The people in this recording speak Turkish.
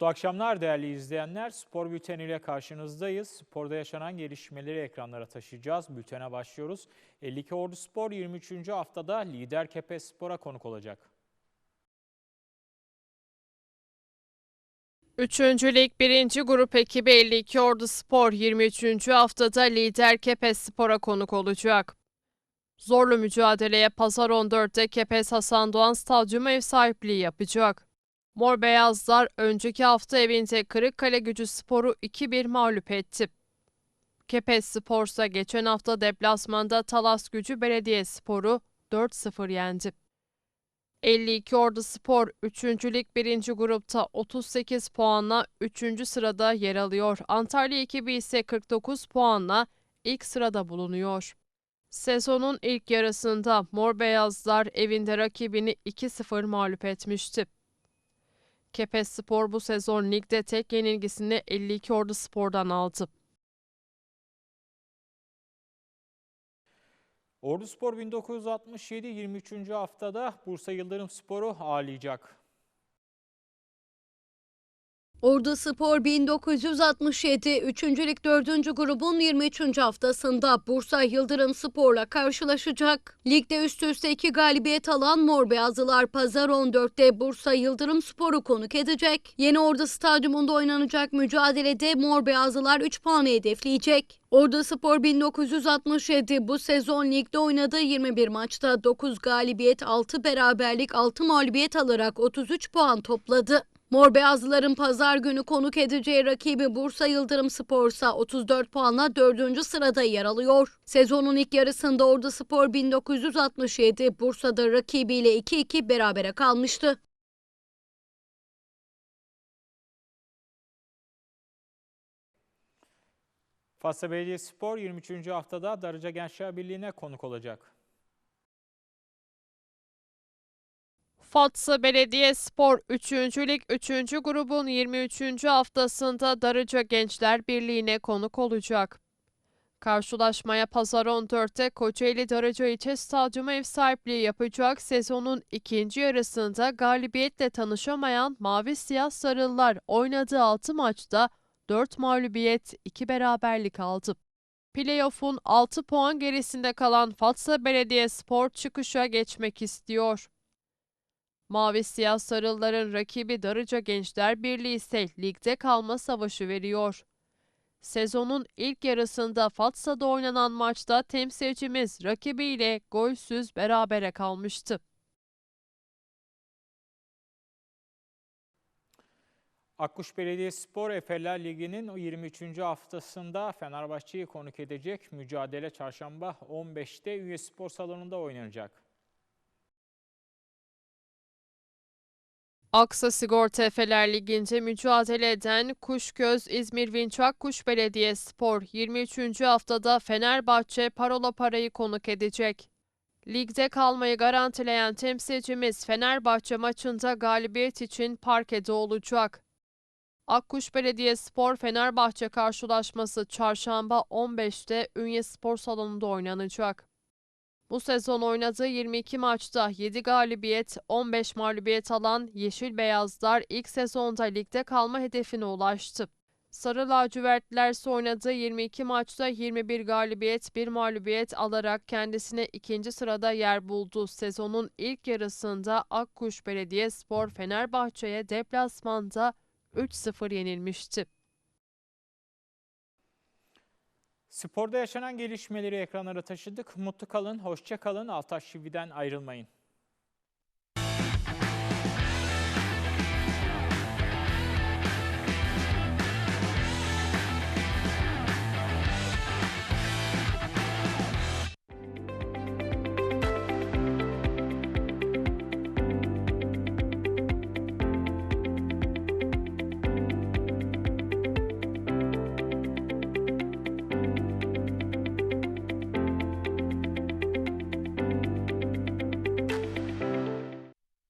Mutlu akşamlar değerli izleyenler. Spor bülteniyle karşınızdayız. Sporda yaşanan gelişmeleri ekranlara taşıyacağız. Bültene başlıyoruz. 52 Ordu Spor 23. haftada lider Kepes Spor'a konuk olacak. Üçüncü Lig 1. Grup ekibi 52 Ordu Spor 23. haftada lider Kepes Spor'a konuk olacak. Zorlu mücadeleye Pazar 14'te Kepes Hasan Doğan Stadyumu ev sahipliği yapacak. Mor Beyazlar önceki hafta evinde Kırıkkale Gücü Spor'u 2-1 mağlup etti. Kepes Spor geçen hafta deplasmanda Talas Gücü Belediye Spor'u 4-0 yendi. 52 Ordu Spor 3. Lig 1. grupta 38 puanla 3. sırada yer alıyor. Antalya ekibi ise 49 puanla ilk sırada bulunuyor. Sezonun ilk yarısında Mor Beyazlar evinde rakibini 2-0 mağlup etmişti. Kepes Spor bu sezon ligde tek yenilgisini 52 Ordu Spor'dan aldı. Ordu Spor 1967 23. haftada Bursa Yıldırım Spor'u ağırlayacak. Ordu Spor 1967 3. Lig 4. grubun 23. haftasında Bursa Yıldırım Spor'la karşılaşacak. Ligde üst üste iki galibiyet alan Mor Beyazlılar Pazar 14'te Bursa Yıldırım Spor'u konuk edecek. Yeni Ordu Stadyumunda oynanacak mücadelede Mor Beyazlılar 3 puanı hedefleyecek. Ordu Spor 1967 bu sezon ligde oynadığı 21 maçta 9 galibiyet, 6 beraberlik, 6 mağlubiyet alarak 33 puan topladı. Mor Beyazlıların pazar günü konuk edeceği rakibi Bursa Yıldırım Spor ise 34 puanla 4. sırada yer alıyor. Sezonun ilk yarısında Ordu Spor 1967 Bursa'da rakibiyle 2-2 berabere kalmıştı. Fatsa Belediyespor 23. haftada Darıca Gençler Birliği'ne konuk olacak. Fatsa Belediye Spor 3. Lig 3. grubun 23. haftasında Darıca Gençler Birliği'ne konuk olacak. Karşılaşmaya Pazar 14'te Kocaeli Darıca İlçe Stadyumu ev sahipliği yapacak sezonun ikinci yarısında galibiyetle tanışamayan Mavi Siyah Sarılılar oynadığı 6 maçta 4 mağlubiyet 2 beraberlik aldı. Playoff'un 6 puan gerisinde kalan Fatsa Belediye Spor çıkışa geçmek istiyor. Mavi Siyah Sarılıların rakibi Darıca Gençler Birliği ise ligde kalma savaşı veriyor. Sezonun ilk yarısında Fatsa'da oynanan maçta temsilcimiz rakibiyle golsüz berabere kalmıştı. Akkuş Belediyespor Efeler Ligi'nin o 23. haftasında Fenerbahçe'yi konuk edecek. Mücadele çarşamba 15'te Ünye Spor Salonu'nda oynanacak. Aksa Sigorta Efeler Ligi'nde mücadele eden Kuşköz İzmir Vinçak Kuş Belediye Spor 23. haftada Fenerbahçe Parola Parayı konuk edecek. Ligde kalmayı garantileyen temsilcimiz Fenerbahçe maçında galibiyet için parkede olacak. Akkuş Belediye Spor Fenerbahçe karşılaşması çarşamba 15'te Ünye Spor Salonu'nda oynanacak. Bu sezon oynadığı 22 maçta 7 galibiyet, 15 mağlubiyet alan Yeşil Beyazlar ilk sezonda ligde kalma hedefine ulaştı. Sarı lacivertliler ise oynadığı 22 maçta 21 galibiyet, 1 mağlubiyet alarak kendisine ikinci sırada yer buldu. Sezonun ilk yarısında Akkuş Belediyespor Fenerbahçe'ye deplasmanda 3-0 yenilmişti. Sporda yaşanan gelişmeleri ekranlara taşıdık. Mutlu kalın, hoşça kalın. Altaş TV'den ayrılmayın.